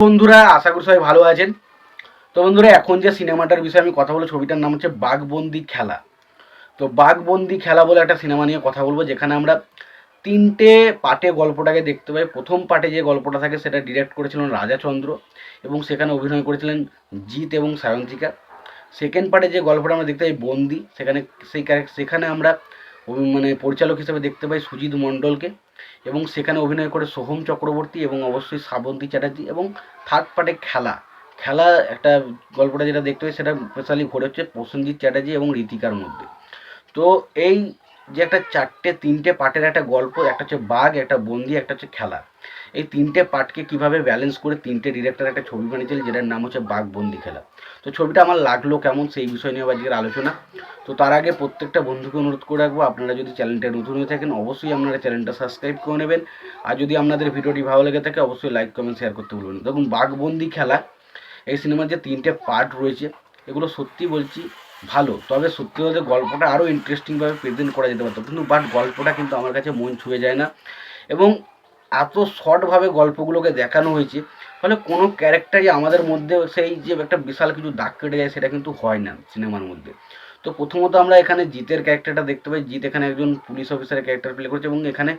বন্ধুরা, আশা করি সবাই ভালো আছেন। তো বন্ধুরা, এখন যে সিনেমাটার বিষয়ে আমি কথা বলব, ছবিটার নাম হচ্ছে বাঘবন্দি খেলা। তো বাঘবন্দি খেলা বলে একটা সিনেমা নিয়ে কথা বলব, যেখানে আমরা তিনটে পার্টে গল্পটাকে দেখতে পাই। প্রথম পার্টে যে গল্পটা থাকে, সেটা ডিরেক্ট করেছিলেন রাজাচন্দ্র এবং সেখানে অভিনয় করেছিলেন জিৎ এবং সায়ন্তিকা। সেকেন্ড পার্টে যে গল্পটা আমরা দেখতে পাই, বন্দি, সেখানে সেই সেখানে আমরা মানে পরিচালক হিসেবে দেখতে পাই সুজিত মণ্ডলকে। এবং সেখানে অভিনয় করে সোহম চক্রবর্তী এবং অবশ্যই শ্রাবন্তী চ্যাটার্জি এবং থার্ড পার্টে খেলা। খেলা একটা গল্পটা যেটা দেখতে পাই সেটা স্পেশালি ঘুরে হচ্ছে প্রসেনজিৎ চ্যাটার্জি এবং রীতিকার মধ্যে। তো এই যে একটা চারটে, তিনটে পার্টের একটা গল্প, একটা হচ্ছে বাঘ, একটা বন্দি, একটা হচ্ছে খেলা। এই তিনটে পার্টকে কীভাবে ব্যালেন্স করে তিনটে ডিরেক্টর একটা ছবি বানিয়েছিল, যেটার নাম হচ্ছে বাঘ বন্দি খেলা। তো ছবিটা আমার লাগল কেমন সেই বিষয় নিয়ে আজকের আলোচনা। তো তার আগে প্রত্যেকটা বন্ধুকে অনুরোধ করে রাখব, আপনারা যদি চ্যানেলটা নতুন হয়ে থাকেন, অবশ্যই আপনারা চ্যানেলটা সাবস্ক্রাইব করে নেবেন। আর যদি আপনাদের ভিডিওটি ভালো লেগে থাকে, অবশ্যই লাইক কমেন্ট শেয়ার করতে ভুলবেন দেখুন, বাঘবন্দি খেলা, এই সিনেমার যে তিনটে পার্ট রয়েছে, এগুলো সত্যি বলছি ভালো। তবে সত্যি বলতে গল্পটা আরও ইন্টারেস্টিংভাবে প্রেজেন্ট করা যেতে পারতো। কিন্তু বাট গল্পটা কিন্তু আমার কাছে মন ছুঁয়ে যায় না। এবং এত শর্টভাবে গল্পগুলোকে দেখানো হয়েছে ফলে কোনো ক্যারেক্টারই আমাদের মধ্যে সেই যে একটা বিশাল কিছু দাগ কেটে যায় সেটা কিন্তু হয় না সিনেমার মধ্যে। তো প্রথমত আমরা এখানে জিতের ক্যারেক্টারটা দেখতে পাই। জিত এখানে একজন পুলিশ অফিসারের ক্যারেক্টার প্লে করছে এবং এখানে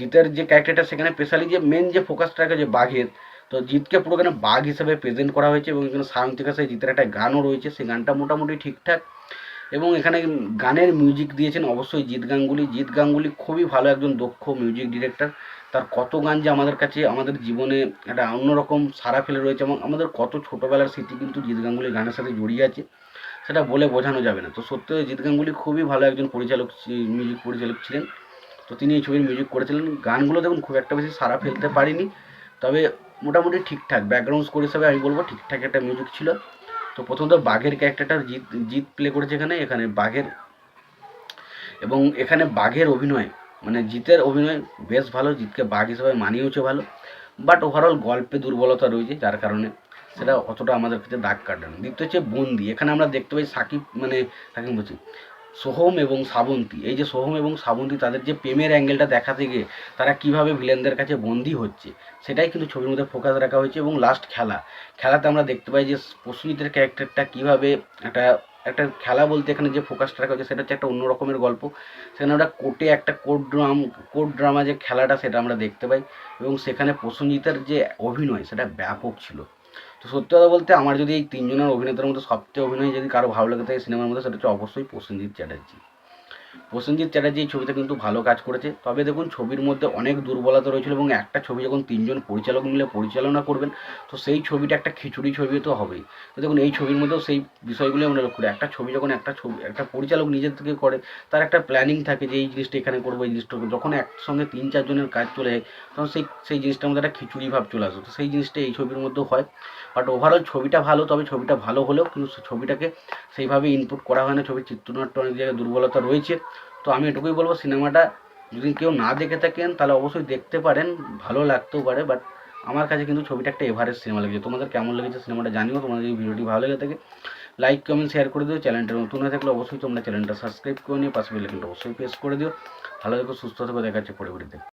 জিতের যে ক্যারেক্টারটা সেখানে স্পেশালি যে মেন যে ফোকাসটা রাখে যে বাঘের, তো জিতকে পুরো এখানে বাঘ হিসেবে প্রেজেন্ট করা হয়েছে এবং এখানে সায়ন্তিকা সেই জিতের একটা গানও রয়েছে। সেই গানটা মোটামুটি ঠিকঠাক এবং এখানে গানের মিউজিক দিয়েছেন অবশ্যই জিৎ গাঙ্গুলি। জিৎ গাঙ্গুলি খুবই ভালো একজন দক্ষ মিউজিক ডিরেক্টর তার কত গান যে আমাদের কাছে, আমাদের জীবনে একটা অন্যরকম সারা ফেলে রয়েছে এবং আমাদের কত ছোটোবেলার স্মৃতি কিন্তু জিৎ গাঙ্গুলির গানের সাথে জড়িয়ে আছে, সেটা বলে বোঝানো যাবে না। তো সত্যি জিৎ গাঙ্গুলি খুবই ভালো একজন পরিচালক মিউজিক পরিচালক ছিলেন। তো তিনি এই ছবির মিউজিক করেছিলেন। গানগুলো দেখুন, খুব একটা বেশি সারা ফেলতে পারিনি, তবে মোটামুটি ঠিকঠাক। ব্যাকগ্রাউন্ড স্কোর হিসাবে আমি বলব, ঠিকঠাক একটা মিউজিক ছিল। তো প্রথমত বাঘের ক্যারেক্টারটা জিৎ জিৎ প্লে করেছে এখানে। এখানে বাঘের এবং এখানে বাঘের অভিনয় মানে জিতের অভিনয় বেশ ভালো, জিতকে বাঘ হিসেবে মানিয়েওছে ভালো। বাট ওভারঅল গল্পে দুর্বলতা রয়েছে, যার কারণে সেটা অতটা আমাদের কাছে দাগ কাটে না দ্বিতীয় হচ্ছে বন্দি। এখানে আমরা দেখতে পাই সাকিব মানে সাকিব বলছি সোহম এবং শ্রাবন্তী এই যে সোহম এবং শ্রাবন্তী তাদের যে প্রেমের অ্যাঙ্গেলটা দেখাতে গিয়ে তারা কীভাবে ভিলেনদের কাছে বন্দি হচ্ছে, সেটাই কিন্তু ছবির মধ্যে ফোকাস রাখা হয়েছে এবং লাস্ট খেলা। খেলাতে আমরা দেখতে পাই যে প্রসূজিতের ক্যারেক্টারটা কীভাবে একটা একটা খেলা বলতে এখানে যে ফোকাসটা রাখা হয়েছে সেটা হচ্ছে একটা অন্য রকমের গল্প। সেখানে আমরা কোর্টে একটা কোর্ট ড্রাম কোর্ট ড্রামা যে খেলাটা সেটা আমরা দেখতে পাই এবং সেখানে প্রসঞ্জিতের যে অভিনয় সেটা ব্যাপক ছিল। তো সত্যি কথা বলতে আমার যদি এই তিনজনের অভিনেতার মধ্যে সবচেয়ে অভিনয় যদি কারও ভালো লাগে থাকে সিনেমার মধ্যে, সেটা হচ্ছে অবশ্যই প্রসেনজিৎ চ্যাটার্জি। প্রসেনজিৎ চ্যাটার্জি এই ছবিতে কিন্তু ভালো কাজ করেছে। তবে দেখুন, ছবির মধ্যে অনেক দুর্বলতা রয়েছিল এবং একটা ছবি যখন তিনজন পরিচালক মিলে পরিচালনা করবেন, তো সেই ছবিটা একটা খিচুড়ি ছবি তো হবেই। তো দেখুন, এই ছবির মধ্যেও সেই বিষয়গুলো আমরা লক্ষ্য করি। একটা ছবি যখন একটা ছবি, একটা পরিচালক নিজের থেকে করে, তার একটা প্ল্যানিং থাকে যে এই জিনিসটা এখানে করব, এই জিনিসটা যখন একসঙ্গে তিন চারজনের কাজ চলে যায়, তখন সেই সেই জিনিসটার মধ্যে একটা খিচুড়ি ভাব চলে আসে। তো সেই জিনিসটা এই ছবির মধ্যেও হয়। বাট ওভারঅল ছবিটা ভালো, তবে ছবিটা ভালো হলেও কিন্তু ছবিটাকে সেইভাবে ইনপুট করা হয় না। ছবির চিত্রনাট্য অনেক জায়গায় দুর্বলতা রয়েছে। তো আমি এটুকুই বলব, সিনেমাটা যদি কেউ না দেখে থাকেন, তাহলে অবশ্যই দেখতে পারেন, ভালো লাগতেও পারে বাট আমার কাছে কিন্তু ছবিটা একটা এভারেজ সিনেমা লেগেছে। তোমাদের কেমন লেগেছে সিনেমাটা জানিও, তোমাদের এই ভিডিওটি ভালো লেগে থাকে লাইক কমেন্ট শেয়ার করে দিও চ্যানেলটা নতুন হয়ে থাকলে অবশ্যই তোমরা চ্যানেলটা সাবস্ক্রাইব করে নিও, পাশে বেলাইকনটা অবশ্যই প্রেস করে দিও। ভালো থেকো, সুস্থ থেকো দেখাচ্ছে পরে